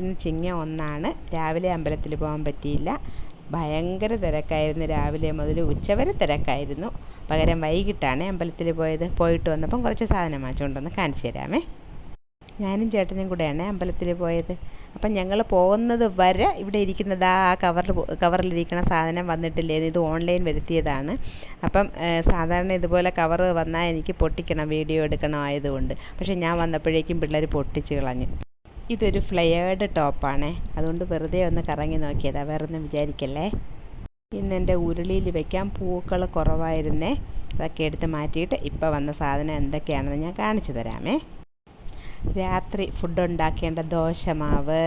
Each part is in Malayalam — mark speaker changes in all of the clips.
Speaker 1: ഇന്ന് ചിങ്ങ ഒന്നാണ്. രാവിലെ അമ്പലത്തിൽ പോകാൻ പറ്റിയില്ല. ഭയങ്കര തിരക്കായിരുന്നു. രാവിലെ മുതൽ ഉച്ചവരെ തിരക്കായിരുന്നു. പകരം വൈകിട്ടാണ് അമ്പലത്തിൽ പോയത്. പോയിട്ട് വന്നപ്പം കുറച്ച് സാധനം വാങ്ങിച്ചുകൊണ്ടൊന്ന് കാണിച്ചു തരാമേ. ഞാനും ചേട്ടനും കൂടെയാണ് അമ്പലത്തിൽ പോയത്. അപ്പം ഞങ്ങൾ പോകുന്നത് വരെ ഇവിടെ ഇരിക്കുന്നത് ആ കവറിൽ കവറിലിരിക്കുന്ന സാധനം വന്നിട്ടില്ലേ ഇത് ഓൺലൈൻ വരുത്തിയതാണ്. അപ്പം സാധാരണ ഇതുപോലെ കവർ വന്നാൽ എനിക്ക് പൊട്ടിക്കണം വീഡിയോ എടുക്കണം ആയതുകൊണ്ട്. പക്ഷേ ഞാൻ വന്നപ്പോഴേക്കും പിള്ളേർ പൊട്ടിച്ച് കളഞ്ഞു. ഇതൊരു ഫ്ലെയേർഡ് ടോപ്പാണ്. അതുകൊണ്ട് വെറുതെ ഒന്ന് കറങ്ങി നോക്കിയതാ. വേറെ ഒന്നും വിചാരിക്കല്ലേ? ഇന്ന് എന്റെ ഉരുളിയിൽ വെക്കാൻ പൂക്കൾ കുറവായിരുന്നേ. അതൊക്കെ എടുത്ത് മാറ്റിയിട്ട് ഇപ്പോൾ വന്ന സാധനം എന്തൊക്കെയാണെന്ന് ഞാൻ കാണിച്ചു തരാമേ. രാത്രി ഫുഡ് ഉണ്ടാക്കേണ്ട ദോശമാവ്.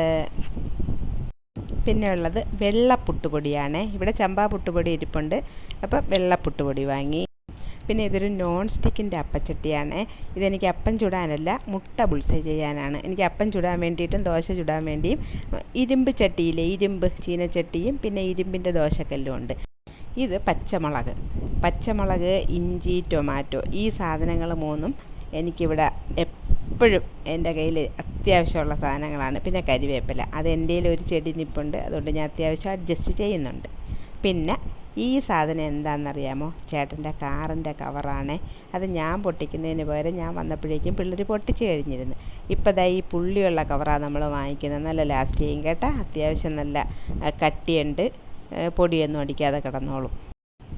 Speaker 1: പിന്നെ ഉള്ളത് വെള്ള പുട്ടുപൊടിയാണ് ഇവിടെ ചമ്പാ പുട്ടുപൊടി ഇരിപ്പുണ്ട്. അപ്പം വെള്ള പുട്ടുപൊടി വാങ്ങി. പിന്നെ ഇതൊരു നോൺ സ്റ്റിക്കിന്റെ അപ്പച്ചട്ടിയാണ്. ഇതെനിക്ക് അപ്പം ചുടാനല്ല മുട്ട ബുൾസൈ ചെയ്യാനാണ്. എനിക്ക് അപ്പം ചുടാൻ വേണ്ടിയിട്ടും ദോശ ചുടാൻ വേണ്ടിയും ഇരുമ്പ് ചട്ടിയിലെ ഇരുമ്പ് ചീനച്ചട്ടിയും പിന്നെ ഇരുമ്പിന്റെ ദോശക്കല്ലും ഉണ്ട്. ഇത് പച്ചമുളക്. പച്ചമുളക് ഇഞ്ചി ടൊമാറ്റോ ഈ സാധനങ്ങൾ മൂന്നും എനിക്കിവിടെ എപ്പോഴും എന്റെ കയ്യിൽ അത്യാവശ്യമുള്ള സാധനങ്ങളാണ്. പിന്നെ കരിവേപ്പില. അത് എന്റെ ഒരു ചെടി നിപ്പുണ്ട്. അതുകൊണ്ട് ഞാൻ അത്യാവശ്യം അഡ്ജസ്റ്റ് ചെയ്യുന്നുണ്ട്. പിന്നെ ഈ സാധനം എന്താണെന്നറിയാമോ? ചേട്ടന്റെ കാറിന്റെ കവറാണ്. അത് ഞാൻ പൊട്ടിക്കുന്നതിന് പകരം ഞാൻ വന്നപ്പോഴേക്കും പിള്ളേർ പൊട്ടിച്ച് കഴിഞ്ഞിരുന്നു. ഇപ്പോൾ ദാ ഈ പുള്ളിയുള്ള കവറാണ് നമ്മൾ വാങ്ങിക്കുന്നത്. നല്ല ലാസ്റ്റ് ചെയ്യും കേട്ടോ. അത്യാവശ്യം നല്ല കട്ടിയുണ്ട്. പൊടിയൊന്നും അടിക്കാതെ കിടന്നോളും.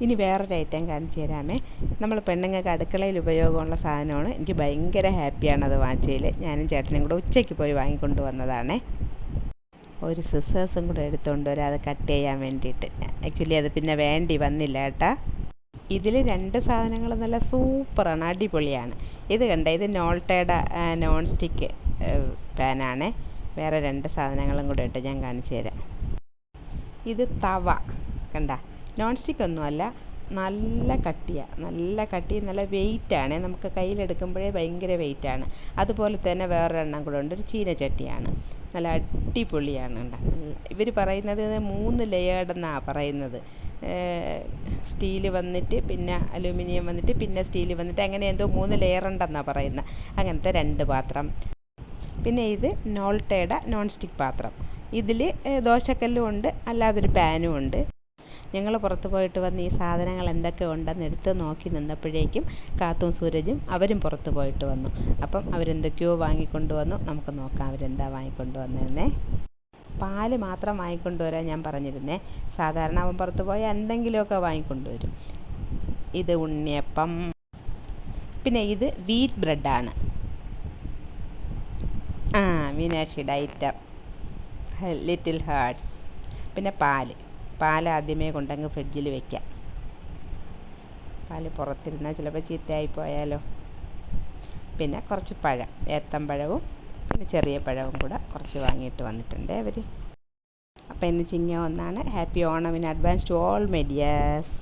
Speaker 1: ഇനി വേറൊരു ഐറ്റം കാണിച്ചു തരാമേ. നമ്മൾ പെണ്ണുങ്ങൾക്ക് അടുക്കളയിൽ ഉപയോഗമുള്ള സാധനമാണ്. എനിക്ക് ഭയങ്കര ഹാപ്പിയാണ് അത് വാങ്ങിച്ചതിൽ. ഞാനും ചേട്ടനും കൂടെ ഉച്ചയ്ക്ക് പോയി വാങ്ങിക്കൊണ്ട് വന്നതാണേ. ഒരു സിസേഴ്സും കൂടെ എടുത്തുകൊണ്ട് വരാം. അത് കട്ട് ചെയ്യാൻ വേണ്ടിയിട്ട്. ആക്ച്വലി അത് പിന്നെ വേണ്ടി വന്നില്ല കേട്ടാ. ഇതിൽ രണ്ട് സാധനങ്ങൾ നല്ല സൂപ്പറാണ്. അടിപൊളിയാണ്. ഇത് കണ്ട? ഇത് നോൾട്ടയുടെ നോൺ സ്റ്റിക്ക് പാനാണ് വേറെ രണ്ട് സാധനങ്ങളും കൂടെ ഇട്ട് ഞാൻ കാണിച്ചു തരാം. ഇത് തവ. കണ്ട? നോൺ സ്റ്റിക്ക് ഒന്നുമല്ല നല്ല കട്ടിയാണ് നല്ല കട്ടി നല്ല വെയിറ്റാണ് നമുക്ക് കയ്യിലെടുക്കുമ്പോഴേ ഭയങ്കര വെയിറ്റാണ് അതുപോലെ തന്നെ വേറൊരെണ്ണം കൂടെ ഉണ്ട്. ഒരു ചീനച്ചട്ടിയാണ്. നല്ല അടിപൊളിയാണ് കേട്ടോ. ഇവർ പറയുന്നത് മൂന്ന് ലെയേർഡെന്നാണ് പറയുന്നത്. സ്റ്റീൽ വന്നിട്ട് പിന്നെ അലുമിനിയം വന്നിട്ട് പിന്നെ സ്റ്റീൽ വന്നിട്ട് അങ്ങനെ എന്തോ മൂന്ന് ലെയർ ഉണ്ടെന്നാണ് പറയുന്നത്. അങ്ങനത്തെ രണ്ട് പാത്രം. പിന്നെ ഇത് നോൾട്ടയുടെ നോൺ സ്റ്റിക്ക് പാത്രം ഇതിൽ ദോശക്കല്ലും ഉണ്ട് അല്ലാതൊരു പാനും ഉണ്ട്. ഞങ്ങൾ പുറത്ത് പോയിട്ട് വന്ന് ഈ സാധനങ്ങൾ എന്തൊക്കെ ഉണ്ടെന്ന് എടുത്ത് നോക്കി നിന്നപ്പോഴേക്കും കാത്തും സൂരജും അവരും പുറത്ത് പോയിട്ട് വന്നു. അപ്പം അവരെന്തൊക്കെയോ വാങ്ങിക്കൊണ്ട് വന്നു. നമുക്ക് നോക്കാം അവരെന്താ വാങ്ങിക്കൊണ്ട് വന്നതെന്നേ. പാൽ മാത്രം വാങ്ങിക്കൊണ്ട് വരാൻ ഞാൻ പറഞ്ഞിരുന്നേ. സാധാരണ അവൻ പുറത്ത് പോയാൽ എന്തെങ്കിലുമൊക്കെ വാങ്ങിക്കൊണ്ട് വരും. ഇത് ഉണ്ണിയപ്പം. പിന്നെ ഇത് വീറ്റ് ബ്രെഡാണ്. ആ മീനാക്ഷിയുടെ ഐറ്റം ലിറ്റിൽ ഹാർട്ട്സ് പിന്നെ പാൽ. പാൽ ആദ്യമേ കൊണ്ടങ്ങ് ഫ്രിഡ്ജിൽ വെക്കാം. പാൽ പുറത്തിരുന്നാൽ ചിലപ്പോൾ ചീത്തയായി പോയാലോ. പിന്നെ കുറച്ച് പഴം ഏത്തമ്പഴവും പിന്നെ ചെറിയ പഴവും കൂടെ കുറച്ച് വാങ്ങിയിട്ട് വന്നിട്ടുണ്ട് അവർ അപ്പോൾ ഇന്ന് ചിങ്ങ ഒന്നാണ്. Happy Onam in advance to all medias